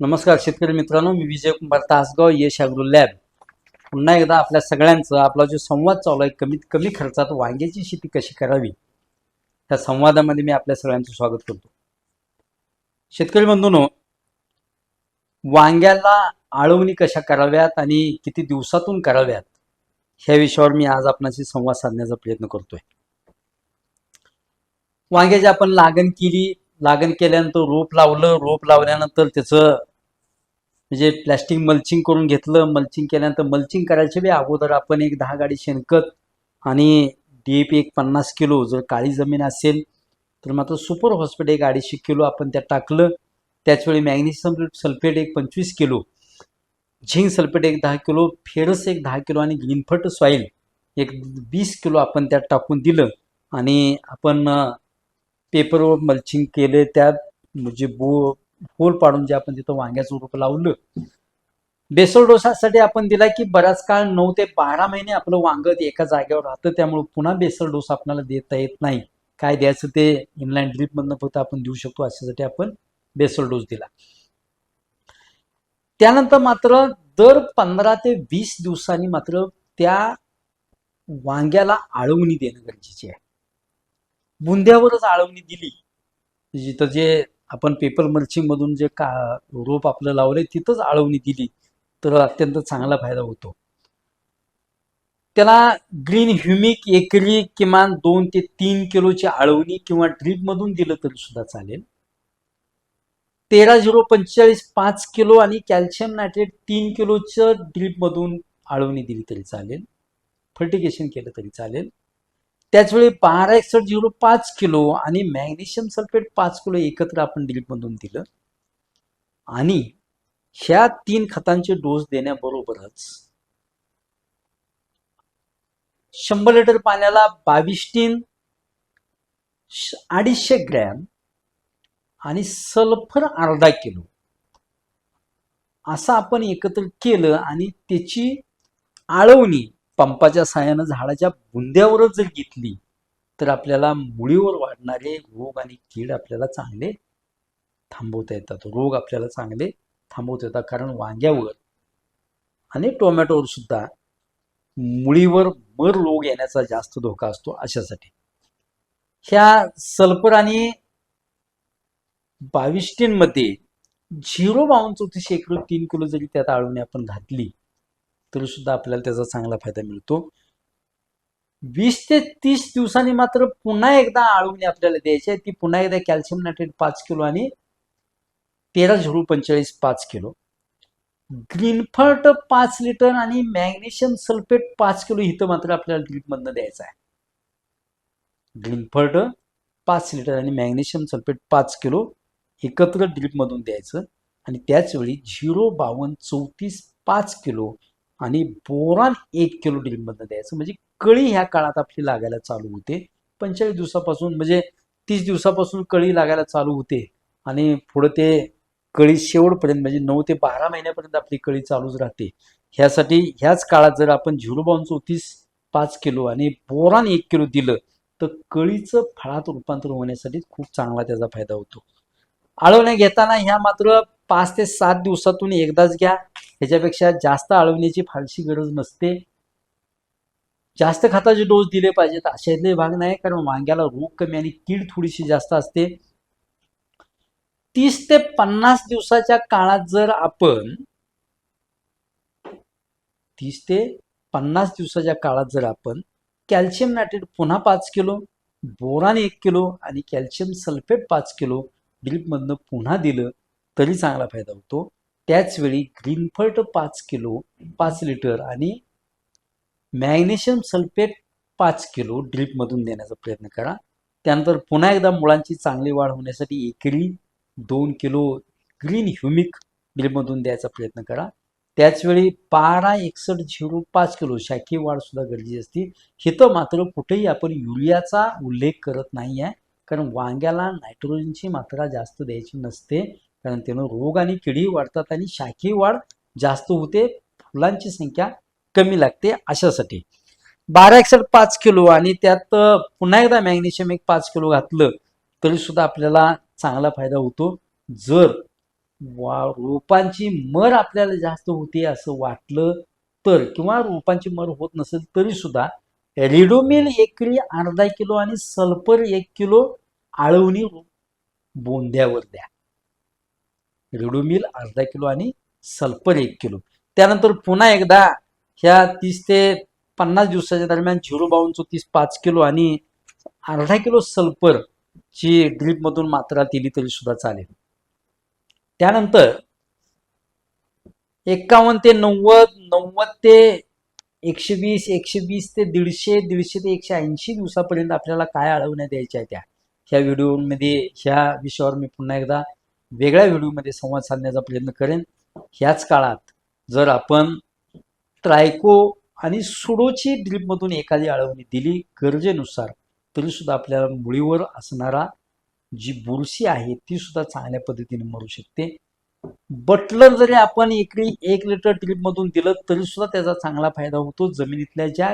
नमस्कार शेतकरी मित्रांनो मी विजय कुमार तासगाव यश अॅग्रो लॅब पुन्हा एकदा आपल्या सगळ्यांचं आपला जो संवाद चालू आहे कमीत कमी खर्चात वांग्याची शेती कशी करावी? त्या संवादामध्ये मी आपल्या सगळ्यांचं स्वागत करतो. शेतकरी बंधूनो वांग्याला आळवणी कशा कराव्यात आणि किती दिवसातून कराव्यात ह्या विषयावर मी आज आपणाशी संवाद साधण्याचा प्रयत्न करतोय. वांग्याची आपण लागण केली लागण केल्यानंतर रोप लावलं रोप लावल्यानंतर त्याचं म्हणजे प्लॅस्टिक मल्चिंग करून घेतलं मल्चिंग केल्यानंतर मल्चिंग करायच्या बी अगोदर आपण एक दहा गाडी शेणखत आणि डी ए पी एक पन्नास किलो जर काळी जमीन असेल तर मात्र सुपर हॉस्पिटल एक अडीचशे किलो आपण त्यात टाकलं. त्याचवेळी मॅग्नेशियम सल्फेट एक पंचवीस किलो झिंक सल्फेट एक दहा किलो फेरस एक दहा किलो आणि ग्रीनफट सॉईल एक वीस किलो आपण त्यात टाकून दिलं आणि आपण पेपरवर मल्चिंग केले त्यात. म्हणजे बो होल पाडून जे आपण तिथं वांग्याचं रोप लावलं. बेसल डोसासाठी आपण दिला की बराच काळ नऊ ते बारा महिने आपलं वांग ते एका जागेवर राहतं त्यामुळे पुन्हा बेसल डोस आपल्याला देता येत नाही. काय द्यायचं ते इनलाईन ड्रीपमधनं फक्त आपण देऊ शकतो अशासाठी आपण बेसल डोस दिला. त्यानंतर मात्र दर पंधरा ते वीस दिवसांनी मात्र त्या वांग्याला आळवणी देणं गरजेचे आहे. बुंद्यावरच आळवणी दिली जिथं जे आपण पेपर मल्चिंग मधून जे का रोप आपलं लावलंय तिथंच आळवणी दिली तर अत्यंत चांगला फायदा होतो. त्याला ग्रीन ह्युमिक एकरी किमान दोन ते तीन किलोची आळवणी किंवा ड्रीप मधून दिलं तरी सुद्धा चालेल. तेरा झिरो पंचेचाळीस पाच किलो आणि कॅल्शियम नायट्रेट तीन किलोचं ड्रीप मधून आळवणी दिली तरी चालेल. फर्टिगेशन केलं तरी चालेल. त्याचवेळी बारा एकसष्ट झिरो पाच किलो आणि मॅग्नेशियम सल्फेट पाच किलो एकत्र आपण ड्रीपमधून दिलं. आणि ह्या तीन खतांचे डोस देण्याबरोबरच शंभर लिटर पाण्याला बावीस टीन अडीचशे ग्रॅम आणि सल्फर अर्धा किलो. असं आपण एकत्र केलं आणि त्याची आळवणी पंपाच्या साह्यानं झाडाच्या बुंद्यावरच जर घेतली तर आपल्याला मुळीवर वाढणारे रोग आणि कीड आपल्याला चांगले थांबवता येतात. रोग आपल्याला चांगले थांबवता येतात. कारण वांग्यावर आणि टोमॅटोवर सुद्धा मुळीवर मर रोग येण्याचा जास्त धोका असतो अशासाठी. ह्या सल्फर आणि बाविष्टींमध्ये मध्ये झिरो बावन्न चौतीस शेकडो तीन किलो जरी त्यात आळवणी आपण घातली तरीसुद्धा आपल्याला त्याचा चांगला फायदा मिळतो. वीस ते तीस दिवसांनी मात्र पुन्हा एकदा आळवणी आपल्याला द्यायची आहे. ती पुन्हा एकदा कॅल्शियम नायट्रेट पाच किलो आणि तेरा झिरो पंचेचाळीस पाच किलो. ग्रीनफर्ट पाच लिटर आणि मॅग्नेशियम सल्फेट पाच किलो इथं मात्र आपल्याला ड्रीपमधनं द्यायचं आहे. ग्रीनफर्ट पाच लिटर आणि मॅग्नेशियम सल्फेट पाच किलो एकत्र ड्रीपमधून द्यायचं. आणि त्याच वेळी झिरो बावन्न चौतीस पाच किलो आणि बोरान एक किलो ड्रीपमधनं द्यायचं. म्हणजे कळी ह्या काळात आपली लागायला चालू होते. पंचेचाळीस दिवसापासून म्हणजे तीस दिवसापासून कळी लागायला चालू होते. आणि पुढं ते कळी शेवटपर्यंत म्हणजे नऊ ते बारा महिन्यापर्यंत आपली कळी चालूच राहते. ह्यासाठी ह्याच काळात जर आपण झिरो चौतीस पाच किलो आणि बोरान एक किलो दिलं तर कळीचं फळात रूपांतर होण्यासाठी खूप चांगला त्याचा फायदा होतो. आळवण्या घेताना ह्या मात्र पाच ते सात दिवसातून एकदाच घ्या. ह्याच्यापेक्षा जास्त आळवण्याची फारशी गरज नसते. जास्त खताचे डोस दिले पाहिजेत अशातले भाग नाही कारण वांग्याला रोग कमी आणि कीड थोडीशी जास्त असते. तीस ते पन्नास दिवसाच्या काळात जर आपण तीस ते पन्नास दिवसाच्या काळात जर आपण कॅल्शियम नायट्रेट पुन्हा पाच किलो बोरान एक किलो आणि कॅल्शियम सल्फेट पाच किलो ड्रिपमधनं पुन्हा दिलं तरी चांगला फायदा होतो. त्याचवेळी ग्रीनफर्ट पाच किलो पाच लिटर आणि मॅग्नेशियम सल्फेट पाच किलो ड्रीपमधून देण्याचा प्रयत्न करा. त्यानंतर पुन्हा एकदा मुळांची चांगली वाढ होण्यासाठी एकरी दोन किलो ग्रीन ह्युमिक ड्रीपमधून द्यायचा प्रयत्न करा. त्याचवेळी बारा एकसष्ट झिरो पाच किलो शाखीय वाढ सुद्धा गरजेची असते. हिथं मात्र कुठेही आपण युरियाचा उल्लेख करत नाही आहे कारण वांग्याला नायट्रोजनची मात्रा जास्त द्यायची नसते. कारण त्यानं रोग आणि किडी वाढतात आणि शाखी वाढ जास्त होते. फुलांची संख्या कमी लागते अशासाठी. बारा एकसष्ट पाच किलो आणि त्यात पुन्हा एकदा मॅग्नेशियम एक पाच किलो घातलं तरी सुद्धा आपल्याला चांगला फायदा होतो. जर वा रोपांची मर आपल्याला जास्त होते असं वाटलं तर किंवा रोपांची मर होत नसेल तरी सुद्धा रिडोमिल एकरी अर्धा किलो आणि सल्फर एक किलो आळवणी बोंद्यावर द्या. रिडोमिल अर्धा किलो आणि सल्फर एक किलो. त्यानंतर पुन्हा एकदा ह्या तीस ते पन्नास दिवसाच्या दरम्यान झिरो बावन चौतीस पाच किलो आणि अर्धा किलो सल्फर ची ड्रीपमधून मात्रा दिली तरी सुद्धा चालेल. त्यानंतर एकावन्न ते नव्वद नव्वद ते एकशे वीस एकशे वीस ते दीडशे दीडशे ते एकशे ऐंशी दिवसापर्यंत आपल्याला काय अळवण्या द्यायच्या आहेत त्या. ह्या व्हिडिओमध्ये ह्या विषयावर मी पुन्हा एकदा वेगळ्या व्हिडिओमध्ये संवाद साधण्याचा प्रयत्न करेन. ह्याच काळात जर आपण ट्रायको आणि सुडोची ड्रीपमधून एखादी अळवणी दिली गरजेनुसार तरी सुद्धा आपल्याला मुळीवर असणारा जी बुरशी आहे ती सुद्धा चांगल्या पद्धतीने मरू शकते. बटलर जरी आपण एकरी एक लिटर ड्रीपमधून दिलं तरी सुद्धा त्याचा चांगला फायदा होतो. जमिनीतल्या ज्या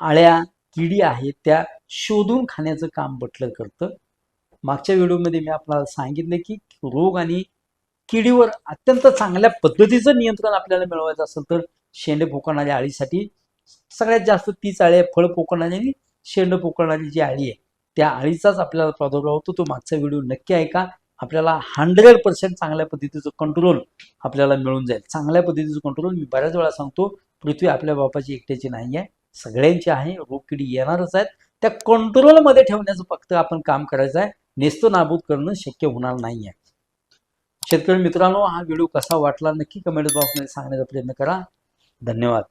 आळ्या किडी आहेत त्या शोधून खाण्याचं काम बटलर करतं. मागच्या व्हिडिओमध्ये मी आपल्याला सांगितलं की रोग आणि किडीवर अत्यंत चांगल्या पद्धतीचं नियंत्रण आपल्याला मिळवायचं असेल तर शेंडे पोकळणाऱ्या आळीसाठी सगळ्यात जास्त तीच आळी आहे फळ पोकळणारी आणि शेंड पोकळणारी जी आळी आहे त्या आळीचाच आपल्याला प्रादुर्भाव होतो. तो मागचा व्हिडिओ नक्की ऐका. आपल्याला हंड्रेड पर्सेंट चांगल्या पद्धतीचं कंट्रोल आपल्याला मिळून जाईल. चांगल्या पद्धतीचं कंट्रोल मी बऱ्याच वेळा सांगतो. पृथ्वी आपल्या बापाची एकट्याची नाही आहे. सगळ्यांची आहे. रोगकिडी येणारच आहेत. त्या कंट्रोलमध्ये ठेवण्याचं फक्त आपण काम करायचं आहे. नेस्त नाबूद करणं शक्य होणार नाही आहे शेतकरी मित्रांनो हा व्हिडिओ कसा वाटला नक्की कमेंट बॉक्समध्ये सांगण्याचा प्रयत्न करा. धन्यवाद.